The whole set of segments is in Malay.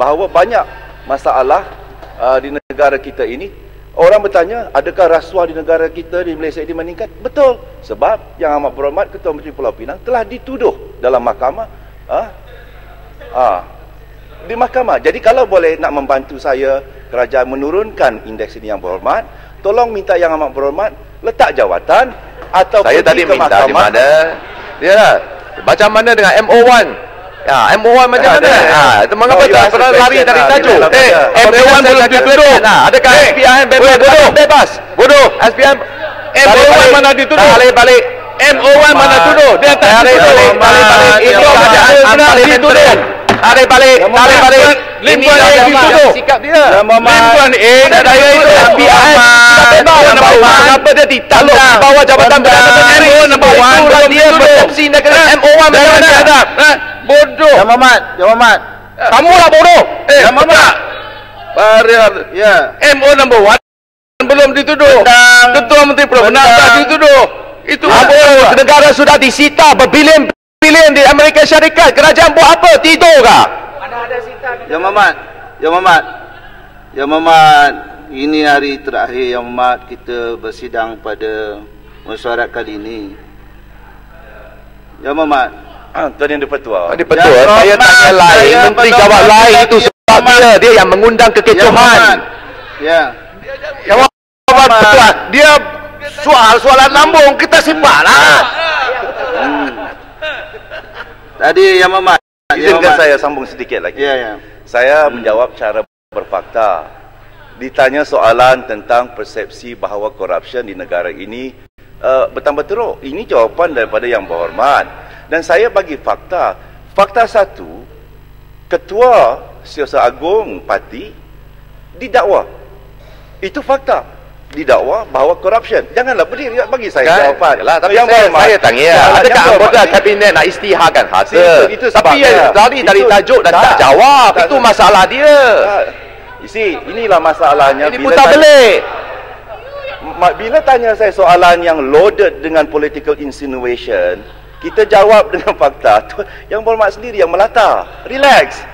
bahawa banyak masalah uh, di negara kita ini orang bertanya adakah rasuah di negara kita di Malaysia ini meningkat betul sebab yang amat berhormat Ketua Menteri Pulau Pinang telah dituduh dalam mahkamah uh, uh, di mahkamah jadi kalau boleh nak membantu saya kerajaan menurunkan indeks ini yang berhormat tolong minta yang amat berhormat letak jawatan atau Saya tadi ke minta di mahkamah. mana? Ya. Macam mana dengan MO1? Ya, MO1 macam Ya, mana? Ha, itu mengapa Oh, tak pernah the lari dari ah, tajuk? Eh, dalam MO1 ada. belum dituduh. Ha, adakah Eh, SPM bebas? bodoh. Bebas. Bodoh. SPM MO1 mana dituduh? Balik balik. MO1 mana tuduh? Dia tak Tarik dituduh. balik, tarik balik. Itu Ya, kerajaan benar dituduh. Tarik balik, tarik balik. Lim Ini dah A dituduh. Sikap dia. Ya, Kuan A dah daya itu. Ya, Muhammad. kenapa dia ditangkap di bawah jabatan Perdana Menteri? MO number Sebab one itulah belum dia dituduh. persepsi negara MO1 macam Jangan mana? dihadap. Ha? Bodoh. Ya Muhammad, Ya Muhammad. Kamu lah bodoh. Eh, Ya, Muhammad. Barir. Ya. MO number one belum dituduh. Tentang- Ketua Menteri Tentang- tak dituduh. Itu Apa? Negara sudah disita berbilion-bilion di Amerika Syarikat. Kerajaan buat apa? Tidur kah? Ya Mamat, Ya Mamat, Ya Mamat, ini hari terakhir Ya Mamat kita bersidang pada mesyuarat kali ini. Ya Mamat, Ah, Tuan Yang Dipertua. Di betul. Ya, saya Rahmat, tanya lain. saya Menteri belum jawab lain itu Ya, sebab dia. Dia yang mengundang Ya kekecohan. Ya. Jawab betul. dia soal-soalan lambung kita simpan lah. Tadi Ya Mamat. Ya Izinkan Mamat. saya sambung sedikit lagi. Ya ya. Saya menjawab cara berfakta. Ditanya soalan tentang persepsi bahawa korupsi di negara ini uh, bertambah teruk. Ini jawapan daripada yang berhormat. Dan saya bagi fakta. Fakta satu, Ketua Siasat Agung Parti didakwa. Itu fakta. Didakwa bahawa korupsi. Janganlah berdiri bagi saya Kan? jawapan. Yalah, tapi Yang saya, berhormat. saya tanya, Ya, adakah anggota kabinet nak istiharkan harta? Itu- itu tapi yang tadi dari tajuk dan tak, tak. jawab. Tak. itu masalah dia. Tak. See, inilah masalahnya. Ini putar belik. Bila tanya saya soalan yang loaded dengan political insinuation, kita jawab dengan fakta. Yang berhormat sendiri yang melata. Relax.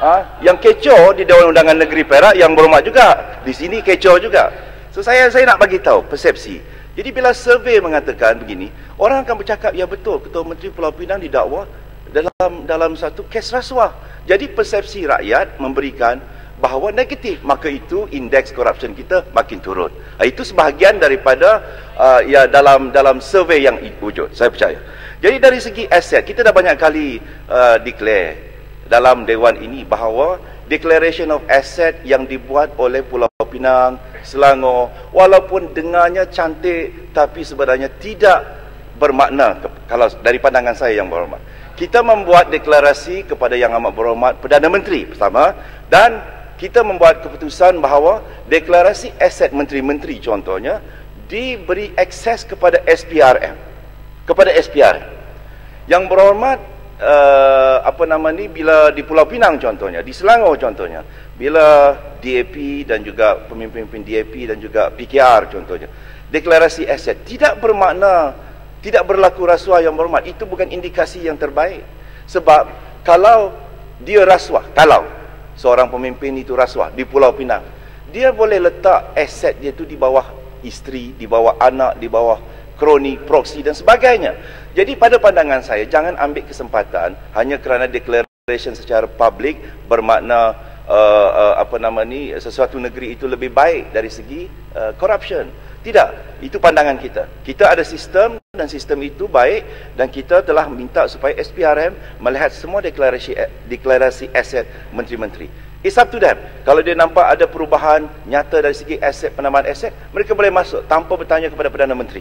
Ha? Yang kecoh di Dewan Undangan Negeri Perak yang berhormat juga. Di sini kecoh juga. So saya saya nak bagi tahu persepsi. Jadi bila survey mengatakan begini, orang akan bercakap ya betul Ketua Menteri Pulau Pinang didakwa dalam dalam satu kes rasuah. Jadi persepsi rakyat memberikan bahawa negatif maka itu indeks korupsi kita makin turun. Ha, itu sebahagian daripada uh, ya dalam dalam survey yang wujud. Saya percaya. Jadi dari segi aset kita dah banyak kali uh, declare dalam dewan ini bahawa declaration of asset yang dibuat oleh Pulau Pinang, Selangor walaupun dengarnya cantik tapi sebenarnya tidak bermakna kalau dari pandangan saya yang berhormat. Kita membuat deklarasi kepada yang amat berhormat Perdana Menteri pertama dan kita membuat keputusan bahawa deklarasi aset menteri-menteri contohnya diberi akses kepada SPRM kepada SPRM yang berhormat uh, apa nama ni bila di Pulau Pinang contohnya, di Selangor contohnya, bila DAP dan juga pemimpin-pemimpin DAP dan juga PKR contohnya, deklarasi aset tidak bermakna tidak berlaku rasuah yang berhormat. Itu bukan indikasi yang terbaik. Sebab kalau dia rasuah, kalau seorang pemimpin itu rasuah di Pulau Pinang, dia boleh letak aset dia tu di bawah isteri, di bawah anak, di bawah kroni, proksi dan sebagainya. Jadi pada pandangan saya jangan ambil kesempatan hanya kerana declaration secara public bermakna uh, uh, apa nama ni sesuatu negeri itu lebih baik dari segi uh, corruption. Tidak, itu pandangan kita. Kita ada sistem dan sistem itu baik dan kita telah minta supaya SPRM melihat semua deklarasi deklarasi aset menteri-menteri. It's up to them. Kalau dia nampak ada perubahan nyata dari segi aset penambahan aset, mereka boleh masuk tanpa bertanya kepada Perdana Menteri.